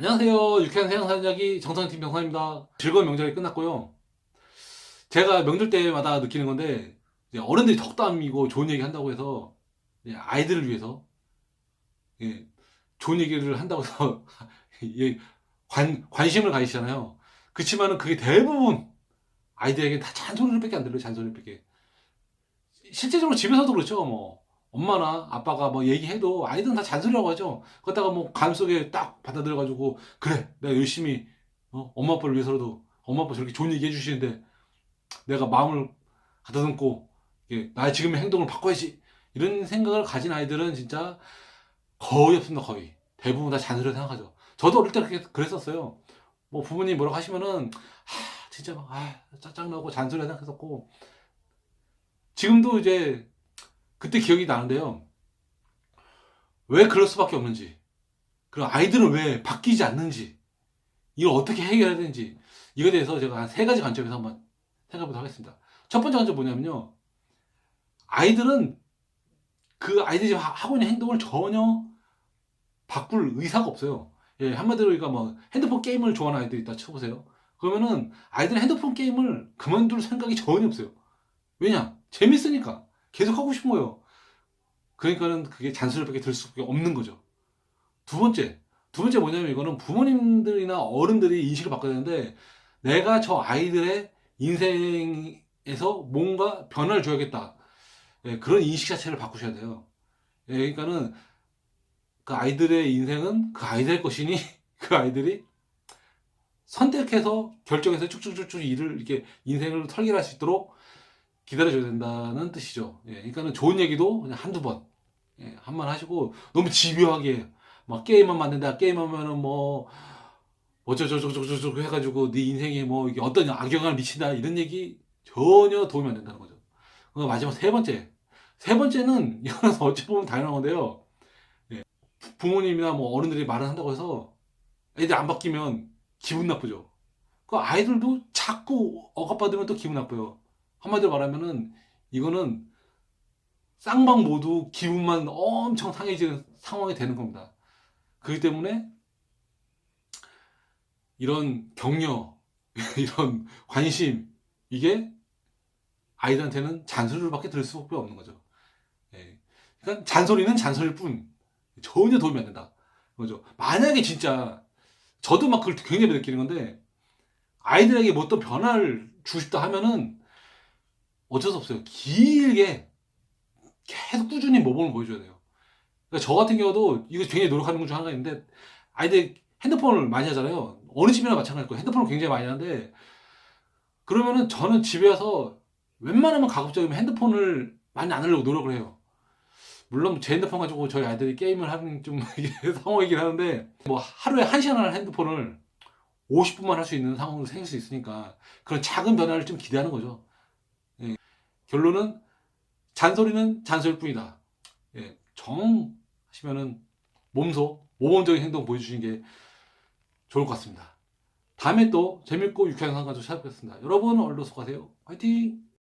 안녕하세요. 유쾌한 세상사 이야기 정상팀 병상입니다. 즐거운 명절이 끝났고요. 제가 명절 때마다 느끼는 건데 어른들이 덕담이고 좋은 얘기 한다고 해서 이제 아이들을 위해서 예, 좋은 얘기를 한다고 해서 예, 관, 관심을 가지시잖아요. 그렇지만은 그게 대부분 아이들에게 다 잔소리를 밖에 안 들려요. 잔소리밖에. 실제적으로 집에서도 그렇죠. 뭐 엄마나 아빠가 뭐 얘기해도 아이들은 다 잔소리라고 하죠. 그러다가 뭐 가슴속에 딱 받아들여가지고 그래 내가 열심히 어, 엄마 아빠를 위해서라도 엄마 아빠 저렇게 좋은 얘기 해주시는데 내가 마음을 가다듬고 예, 나의 지금의 행동을 바꿔야지 이런 생각을 가진 아이들은 진짜 거의 없습니다 거의 대부분 다 잔소리를 생각하죠. 저도 어릴 때 그렇게 그랬었어요. 뭐 부모님 뭐라고 하시면은 하, 진짜 막 아, 짜증나고 잔소리 생각했었고 지금도 이제 그때 기억이 나는데요. 왜 그럴 수밖에 없는지, 그리고 아이들은 왜 바뀌지 않는지, 이걸 어떻게 해결해야 되는지, 이거에 대해서 제가 한 세 가지 관점에서 한번 생각해 보도록 하겠습니다. 첫 번째 관점 뭐냐면요. 아이들은 그 아이들이 하- 하고 있는 행동을 전혀 바꿀 의사가 없어요. 예, 한마디로 그러니까 뭐 핸드폰 게임을 좋아하는 아이들이 있다 쳐보세요. 그러면은 아이들은 핸드폰 게임을 그만둘 생각이 전혀 없어요. 왜냐? 재밌으니까. 계속 하고 싶은 거예요. 그러니까는 그게 잔소리밖에 들 수밖에 없는 거죠. 두 번째, 두 번째 뭐냐면 이거는 부모님들이나 어른들이 인식을 바꿔야 되는데 내가 저 아이들의 인생에서 뭔가 변화를 줘야겠다. 예, 그런 인식 자체를 바꾸셔야 돼요. 예, 그러니까는 그 아이들의 인생은 그 아이들의 것이니 그 아이들이 선택해서 결정해서 쭉쭉쭉쭉 일을 이렇게 인생을 설계할 수 있도록 기다려줘야 된다는 뜻이죠. 예, 그러니까는 좋은 얘기도 그냥 한두 번, 예, 한 번 하시고, 너무 집요하게, 막 게임만 만든다, 게임하면은 뭐, 어쩌저저저저저 해가지고 네 인생에 뭐 이게 어떤 악영향을 미친다, 이런 얘기 전혀 도움이 안 된다는 거죠. 그 마지막 세 번째. 세 번째는, 이거는 어찌 보면 당연한 건데요. 예, 부- 부모님이나 뭐 어른들이 말을 한다고 해서 애들 안 바뀌면 기분 나쁘죠. 그 아이들도 자꾸 억압받으면 또 기분 나빠요. 한마디로 말하면은 이거는 쌍방 모두 기분만 엄청 상해지는 상황이 되는 겁니다. 그렇기 때문에 이런 격려, 이런 관심 이게 아이들한테는 잔소리로밖에 들을 수밖에 없는 거죠. 예. 그러니까 잔소리는 잔소리일 뿐 전혀 도움이 안 된다. 그죠? 만약에 진짜 저도 막 그걸 굉장히 느끼는 건데 아이들에게 뭐 어떤 변화를 주고 싶다 하면은 어쩔 수 없어요. 길게 계속 꾸준히 모범을 보여줘야 돼요. 그러니까 저 같은 경우도 이거 굉장히 노력하는 것 중 하나가 있는데 아이들 핸드폰을 많이 하잖아요. 어느 집이나 마찬가지고 핸드폰을 굉장히 많이 하는데 그러면은 저는 집에 와서 웬만하면 가급적이면 핸드폰을 많이 안 하려고 노력을 해요. 물론 제 핸드폰 가지고 저희 아이들이 게임을 하는 좀 상황이긴 하는데 뭐 하루에 한 시간 하는 핸드폰을 50분만 할 수 있는 상황도 생길 수 있으니까 그런 작은 변화를 좀 기대하는 거죠. 예. 결론은 잔소리는 잔소리일 뿐이다. 예. 정 하시면은 몸소 모범적인 행동 보여주시는 게 좋을 것 같습니다. 다음에 또 재밌고 유쾌한 상관 좀 찾아뵙겠습니다. 여러분 얼른 수고하세요. 화이팅!